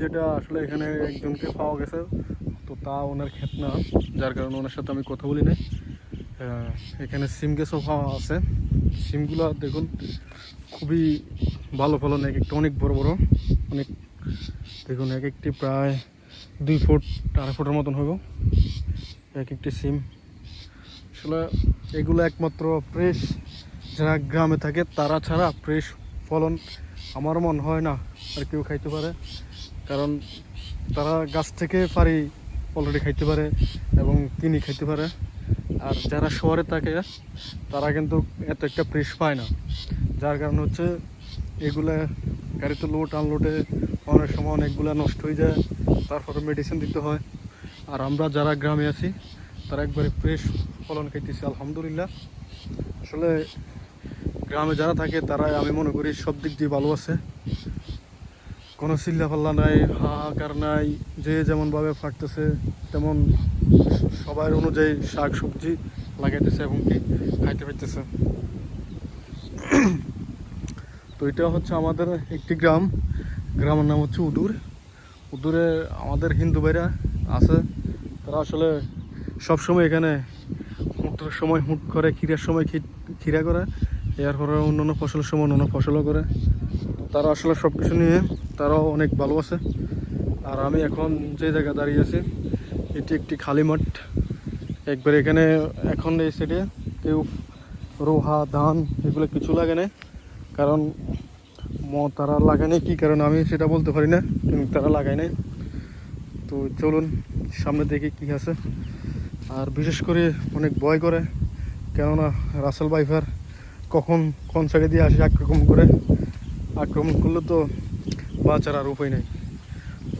যেটা আসলে এখানে একজনকে পাওয়া গেছে, তো তা ওনার ক্ষেত না। যার কারণে ওনার সাথে আমি কথা বলি নাই। এখানে সিম গাছও পাওয়া আছে। সিমগুলো দেখুন, খুবই ভালো ফলন, এক একটা অনেক বড় বড়। অনেক, দেখুন, এক একটি প্রায় দুই ফুট, আড়াই ফুটের মতন হইব। এক একটি সিম। আসলে এগুলো একমাত্র ফ্রেশ যারা গ্রামে থাকে, তারা ছাড়া ফ্রেশ ফলন আমার মন হয় না। আর কেউ খাইতে পারে। কারণ তারা গাছ থেকে পারি অলরেডি খাইতে পারে এবং কিনে খাইতে পারে। আর যারা শহরে থাকে, তারা কিন্তু এত একটা ফ্রেশ পায় না। যার কারণ হচ্ছে এগুলা গাড়িতে লোড আনলোডে অনেক সময় অনেকগুলা নষ্ট হয়ে যায়। তারপরে মেডিসিন দিতে হয়। আর আমরা যারা গ্রামে আছি, তারা একবারে ফ্রেশ ফলন খাইতেছি, আলহামদুলিল্লাহ। আসলে গ্রামে যারা থাকে তারা আমি মনে করি সব দিক দিয়ে ভালো আছে কোনো চিল্লা পাল্লা নাই, হাহাকার নাই, যে যেমনভাবে ফাটতেছে, তেমন সবার অনুযায়ী শাক সবজি লাগাইতেছে এবং কি খাইতে পাইতেছে তো এটা হচ্ছে আমাদের একটি গ্রাম। গ্রামের নাম হচ্ছে উদুর। উদুরে আমাদের হিন্দু ভাইরা আছে। তারা আসলে সবসময় এখানে হুটের সময় হুট করে, ক্ষীরার সময় ক্ষী- ক্ষীরা করে। এরপরে অন্যান্য ফসলের সময় অন্যান্য ফসলও করে। তারা আসলে সব কিছু নিয়ে তারাও অনেক ভালো আছে। আর আমি এখন যে জায়গায় দাঁড়িয়ে আছি, এটি একটি খালি মাঠ। একবার এখানে, এখন এই সাইডে কেউ রোহা, ধান এগুলো কিছু লাগে না। কারণ ম তারা লাগায় নাই, কী কারণ আমি সেটা বলতে পারি না। কিন্তু তারা লাগায় নাই। তো চলুন, সামনে দেখি কী আছে। আর বিশেষ করে অনেক ভয় করে। কেননা রাসেল বাইফার কখন কোন সাইডে দিয়ে আসে আক্রমণ করে। আক্রমণ করলে তো বাঁচার আর উপায় নেই।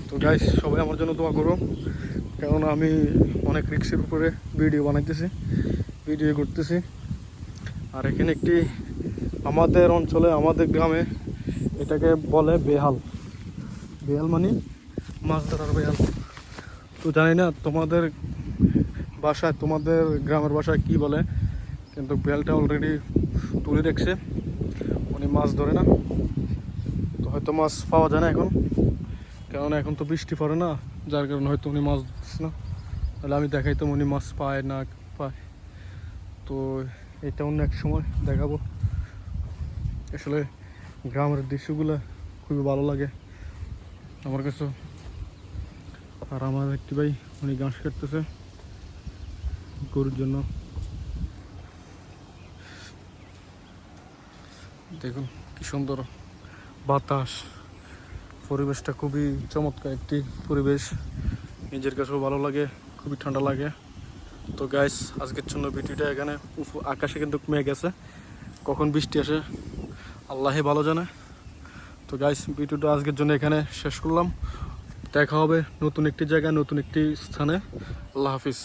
তো গাইস সবাই আমার জন্য দোয়া করো। কেননা আমি অনেক রিক্সের উপরে ভিডিও বানাইতেছি ভিডিও করতেছি। আর এখানে একটি আমাদের অঞ্চলে, আমাদের গ্রামে এটাকে বলে বেহাল। বেহাল মানে মাছ ধরার বেহাল। তো জানি না তোমাদের বাসায়, তোমাদের গ্রামের বাসায় কি বলে, কিন্তু বেলটা অলরেডি তুলে রেখেছে। উনি মাছ ধরে না। হয়তো মাছ পাওয়া যায় না এখন। কেননা এখন তো বৃষ্টি পড়ে না, যার কারণে হয়তো উনি মাছ ধরছে না। তাহলে আমি দেখাইতাম উনি মাছ পায় না পায়। তো এটা অন্য এক সময় দেখাবো। আসলে গ্রামের দৃশ্যগুলো খুবই ভালো লাগে। আমার কাছে আর আমার একটি ভাই, উনি ঘাস কাটতেছে গরুর জন্য। দেখুন কি সুন্দর। বাতাস। পরিবেশটা খুবই চমৎকার একটি পরিবেশ। নিজের কাছেও ভালো লাগে, খুবই ঠান্ডা লাগে। তো গাইস আজকের জন্য ভিডিওটা এখানে আকাশে কিন্তু মেঘ আছে। কখন বৃষ্টি আসে আল্লাহে ভালো জানে। তো গাইস ভিডিওটা আজকের জন্য এখানে শেষ করলাম। দেখা হবে নতুন একটি জায়গায়, নতুন একটি স্থানে। আল্লাহ হাফিজ।